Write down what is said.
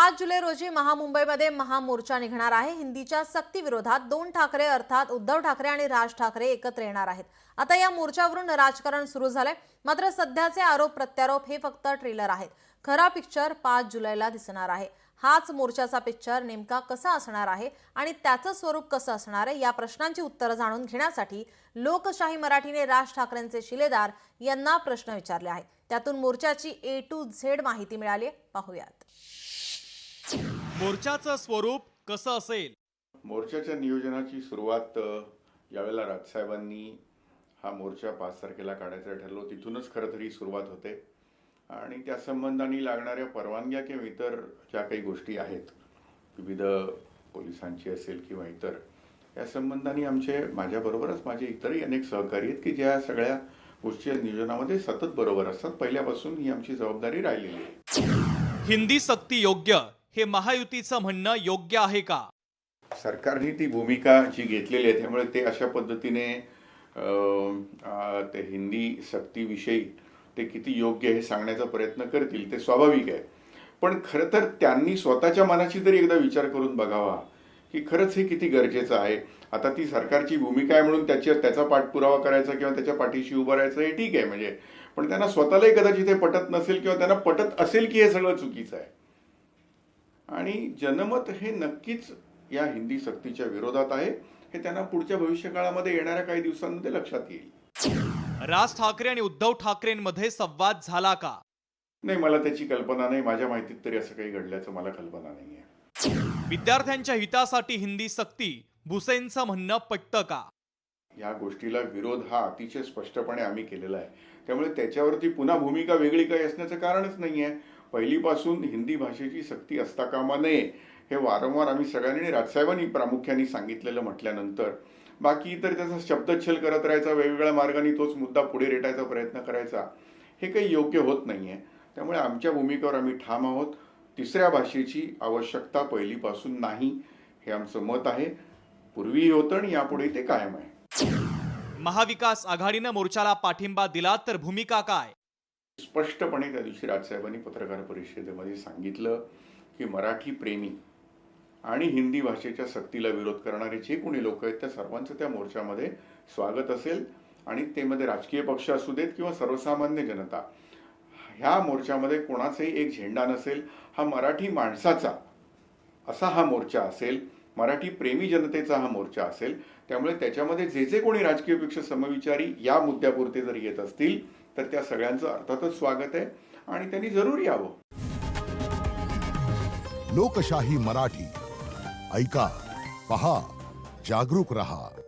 पाच जुलै रोजी महामुंबईमध्ये महामोर्चा निघणार आहे. हिंदीच्या सक्ती विरोधात दोन ठाकरे अर्थात उद्धव ठाकरे आणि राज ठाकरे एकत्र येणार आहेत. आता या मोर्चावरून राजकारण सुरू झालंय. मात्र सध्याचे आरोप प्रत्यारोप हे फक्त ट्रेलर आहेत. खरा पिक्चर पाच जुलैला दिसणार आहे. हाच मोर्चाचा पिक्चर नेमका कसा असणार आहे आणि त्याचं स्वरूप कसं असणार आहे या प्रश्नांची उत्तरं जाणून घेण्यासाठी लोकशाही मराठीने राज ठाकरेंचे शिलेदार यांना प्रश्न विचारले आहेत. त्यातून मोर्चाची ए टू झेड माहिती मिळाली आहे. पाहूयात. मोर्चाचं स्वरूप कसं असेल? मोर्चाच्या नियोजनाची सुरुवात यावेळेला राजसाहेबांनी हा मोर्चा पाच तारखेला काढायचा ठरलो. तिथूनच खरं तरी सुरुवात होते. आणि त्या संबंधाने लागणाऱ्या परवानग्या किंवा इतर ज्या काही गोष्टी आहेत विविध पोलिसांची असेल किंवा इतर या संबंधाने आमचे माझ्याबरोबरच माझे इतरही अनेक सहकारी आहेत की ज्या सगळ्या गोष्टी नियोजनामध्ये सतत बरोबर असतात. पहिल्यापासून ही आमची जबाबदारी राहिलेली आहे. हिंदी सक्ती योग्य. हे महायुतीचं म्हणणं योग्य आहे का? सरकारने ती भूमिका जी घेतलेली आहे त्यामुळे ते अशा पद्धतीने ते हिंदी सक्तीविषयी ते किती योग्य हे सांगण्याचा प्रयत्न करतील ते स्वाभाविक आहे. पण खरं तर त्यांनी स्वतःच्या मनाची तरी एकदा विचार करून बघावा की खरंच हे किती गरजेचं आहे. आता ती सरकारची भूमिका आहे म्हणून त्याच्या त्याचा पाठपुरावा करायचा किंवा त्याच्या पाठीशी उभं राहायचं हे ठीक आहे म्हणजे पण त्यांना स्वतःलाही कदाचित हे पटत नसेल किंवा त्यांना पटत असेल की हे सगळं चुकीचं आहे. आणि जनमत हे नक्कीच या हिंदी सक्तीच्या विरोधात आहे. हे त्यांना पुढच्या भविष्यकाळामध्ये येणाऱ्या काही दिवसांमध्ये लक्षात येईल. राज ठाकरे आणि उद्धव ठाकरेंमध्ये संवाद झाला का? नाही मला त्याची कल्पना नाही. माझ्या माहितीत तरी असं काही घडल्याचं मला कल्पना नाही आहे विद्यार्थ्यांच्या हितासाठी हिंदी सक्ती भुसेंचं म्हणणं पटतं का? या गोष्टीला विरोध हा अतिशय स्पष्टपणे आम्ही केलेला आहे. त्यामुळे त्याच्यावरती पुन्हा भूमिका वेगळी काही असण्याचं कारणच नाही आहे पहिलीपासून हिंदी भाषेची सक्ती असता कामा नये हे वारंवार आम्ही सगळ्यांनी आणि राजसाहेबांनी प्रामुख्याने सांगितलेलं म्हटल्यानंतर बाकी इतर त्याचा शब्दच्छल करत राहायचा वेगवेगळ्या मार्गाने तोच मुद्दा पुढे रेटायचा प्रयत्न करायचा हे काही योग्य होत नाही आहे त्यामुळे आमच्या भूमिकेवर आम्ही ठाम आहोत. तिसऱ्या भाषेची आवश्यकता पहिलीपासून नाही हे आमचं मत आहे. पूर्वीही होतं आणि यापुढे ते कायम आहे. महाविकास आघाडीनं मोर्चाला पाठिंबा दिला तर भूमिका काय? स्पष्टपणे त्या दिवशी राजसाहेबांनी पत्रकार परिषदेमध्ये सांगितलं की मराठी प्रेमी आणि हिंदी भाषेच्या सक्तीला विरोध करणारे जे कोणी लोक आहेत त्या सर्वांचं त्या मोर्चामध्ये स्वागत असेल आणि ते मध्ये राजकीय पक्ष असू देत किंवा सर्वसामान्य जनता ह्या मोर्चामध्ये कोणाचाही एक झेंडा नसेल हा मराठी माणसाचा असा हा मोर्चा असेल मराठी प्रेमी जनतेचा हा मोर्चा असेल त्यामुळे त्याच्यामध्ये जे जे कोणी राजकीय पक्ष समविचारी या मुद्द्यापुरते जर येत असतील तर त्या सगळ्यांचं अर्थातच स्वागत आहे आणि त्यांनी जरूर यावं. लोकशाही मराठी. ऐका पहा जागरूक रहा.